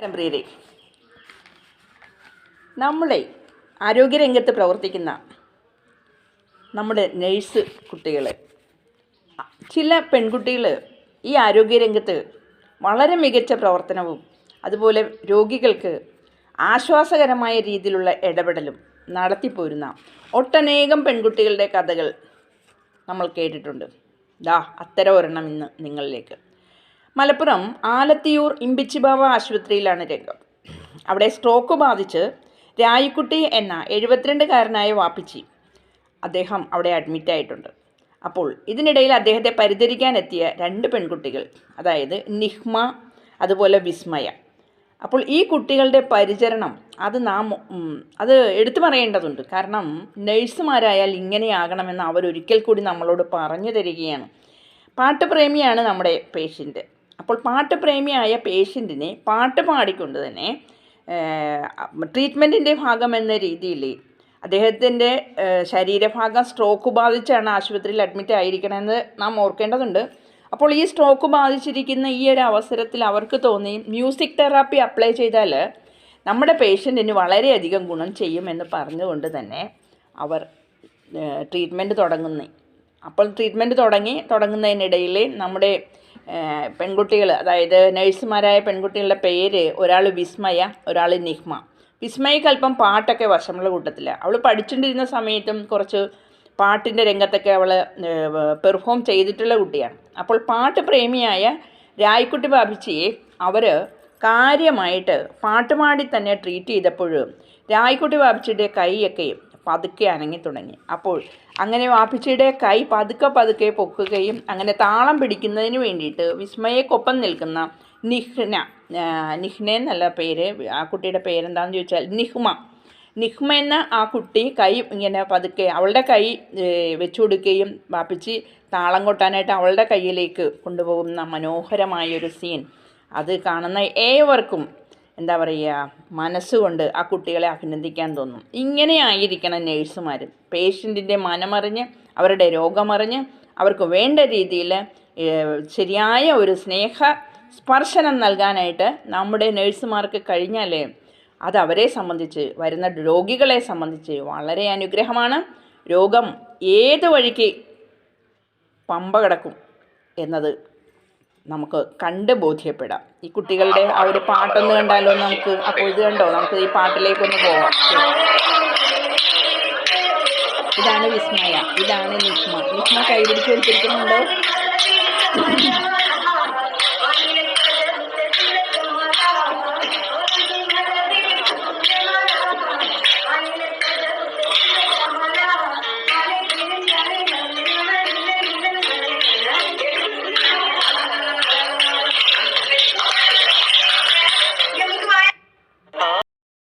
പ്രിയരെ നമ്മളെ ആരോഗ്യരംഗത്ത് പ്രവർത്തിക്കുന്ന നമ്മുടെ നേഴ്സ് കുട്ടികൾ ചില പെൺകുട്ടികൾ ഈ ആരോഗ്യരംഗത്ത് വളരെ മികച്ച പ്രവർത്തനവും അതുപോലെ രോഗികൾക്ക് ആശ്വാസകരമായ രീതിയിലുള്ള ഇടപെടലും നടത്തിപ്പോരുന്ന ഒട്ടനേകം പെൺകുട്ടികളുടെ കഥകൾ നമ്മൾ കേട്ടിട്ടുണ്ട്. ദാ അത്തരം ഒരെണ്ണം ഇന്ന് നിങ്ങളിലേക്ക്. മലപ്പുറം ആലത്തിയൂർ ഇമ്പിച്ചിബാവ ആശുപത്രിയിലാണ് രംഗം. അവിടെ സ്ട്രോക്ക് ബാധിച്ച് രായിക്കുട്ടി എന്ന എഴുപത്തിരണ്ടുകാരനായ വാപ്പിച്ചി അദ്ദേഹം അവിടെ അഡ്മിറ്റ് ആയിട്ടുണ്ട്. അപ്പോൾ ഇതിനിടയിൽ അദ്ദേഹത്തെ പരിചരിക്കാനെത്തിയ രണ്ട് പെൺകുട്ടികൾ അതായത് നിഹ്മ അതുപോലെ വിസ്മയ. അപ്പോൾ ഈ കുട്ടികളുടെ പരിചരണം അത് നാം അത് എടുത്തു പറയേണ്ടതുണ്ട്. കാരണം നഴ്സുമാരായാൽ ഇങ്ങനെയാകണമെന്ന് അവരൊരിക്കൽ കൂടി നമ്മളോട് പറഞ്ഞു തരികയാണ്. പാട്ടുപ്രേമിയാണ് നമ്മുടെ പേഷ്യന്റ് അപ്പോൾ പാട്ടുപ്രേമിയായ പേഷ്യന്റിനെ പാട്ട് പാടിക്കൊണ്ട് തന്നെ ട്രീറ്റ്മെന്റിന്റെ ഭാഗം എന്ന രീതിയിൽ അദ്ദേഹത്തിന്റെ ശരീരഭാഗം സ്ട്രോക്ക് ബാധിച്ചാണ് ആശുപത്രിയിൽ അഡ്മിറ്റ് ആയിരിക്കണമെന്ന് നാം ഓർക്കേണ്ടതുണ്ട്. അപ്പോൾ ഈ സ്ട്രോക്ക് ബാധിച്ചിരിക്കുന്ന ഈ ഒരു അവസരത്തിൽ അവർക്ക് തോന്നി മ്യൂസിക് തെറാപ്പി അപ്ലൈ ചെയ്താൽ നമ്മുടെ പേഷ്യന്റിന് വളരെയധികം ഗുണം ചെയ്യുമെന്ന് പറഞ്ഞുകൊണ്ട് തന്നെ അവർ ട്രീറ്റ്മെന്റ് തുടങ്ങുന്നു. അപ്പോൾ ട്രീറ്റ്മെന്റ് തുടങ്ങി തുടങ്ങുന്നതിനിടയിൽ നമ്മുടെ പെൺകുട്ടികൾ അതായത് നഴ്സുമാരായ പെൺകുട്ടികളുടെ പേര് ഒരാൾ വിസ്മയ ഒരാൾ നിഹ്മ. വിസ്മയ്ക്ക് അല്പം പാട്ടൊക്കെ വശമുള്ള കൂട്ടത്തില്ല അവൾ പഠിച്ചുകൊണ്ടിരുന്ന സമയത്തും കുറച്ച് പാട്ടിന്റെ രംഗത്തൊക്കെ അവൾ പെർഫോം ചെയ്തിട്ടുള്ള കുട്ടിയാണ്. അപ്പോൾ പാട്ട് പ്രേമിയായ രായ്ക്കുട്ടി ബാബിച്ചിയെ അവർ കാര്യമായിട്ട് പാട്ടുപാടി തന്നെ ട്രീറ്റ് ചെയ്തപ്പോൾ രായ്ക്കുട്ടി ബാബിച്ചിയുടെ കൈയൊക്കെ പതുക്കെ അനങ്ങി തുടങ്ങി. അപ്പോൾ അങ്ങനെ വാപ്പിച്ചയുടെ കൈ പതുക്കെ പതുക്കെ പൊക്കുകയും അങ്ങനെ താളം പിടിക്കുന്നതിന് വേണ്ടിയിട്ട് വിസ്മയക്കൊപ്പം നിൽക്കുന്ന നിഹ്ന നിഹ്ന എന്നല്ല പേര് ആ കുട്ടിയുടെ പേരെന്താണെന്ന് ചോദിച്ചാൽ നിഹ്മ. നിഹ്മ എന്ന ആ കുട്ടി കൈ ഇങ്ങനെ പതുക്കെ അവളുടെ കൈ വെച്ചു കൊടുക്കുകയും വാപ്പിച്ച് താളം കൊട്ടാനായിട്ട് അവളുടെ കയ്യിലേക്ക് കൊണ്ടുപോകുന്ന മനോഹരമായൊരു സീൻ അത് കാണുന്ന ഏവർക്കും എന്താ പറയുക മനസ്സുകൊണ്ട് ആ കുട്ടികളെ അഭിനന്ദിക്കാൻ തോന്നും. ഇങ്ങനെ ആയിരിക്കണം നേഴ്സുമാർ പേഷ്യന്റിന്റെ മനമറിഞ്ഞ് അവരുടെ രോഗമറിഞ്ഞ് അവർക്ക് വേണ്ട രീതിയിൽ ശരിയായ ഒരു സ്നേഹ സ്പർശനം നൽകാനായിട്ട് നമ്മുടെ നേഴ്സുമാർക്ക് കഴിഞ്ഞാലേ അത് അവരെ സംബന്ധിച്ച് വരുന്ന രോഗികളെ സംബന്ധിച്ച് വളരെ അനുഗ്രഹമാണ്. രോഗം ഏത് വഴിക്ക് പമ്പ കിടക്കും എന്നത് നമുക്ക് കണ്ട് ബോധ്യപ്പെടാം. ഈ കുട്ടികളുടെ ആ ഒരു പാട്ടൊന്ന് കണ്ടാലോ നമുക്ക്? അപ്പോൾ ഇത് കണ്ടോ? നമുക്ക് ഈ പാട്ടിലേക്കൊന്ന് പോവാം. ഇതാണ് വിസ്മയ. ഇതാണ് നിസ്മ നിസ്മ കൈപിടിച്ച് വെച്ചിരിക്കുന്നുണ്ടോ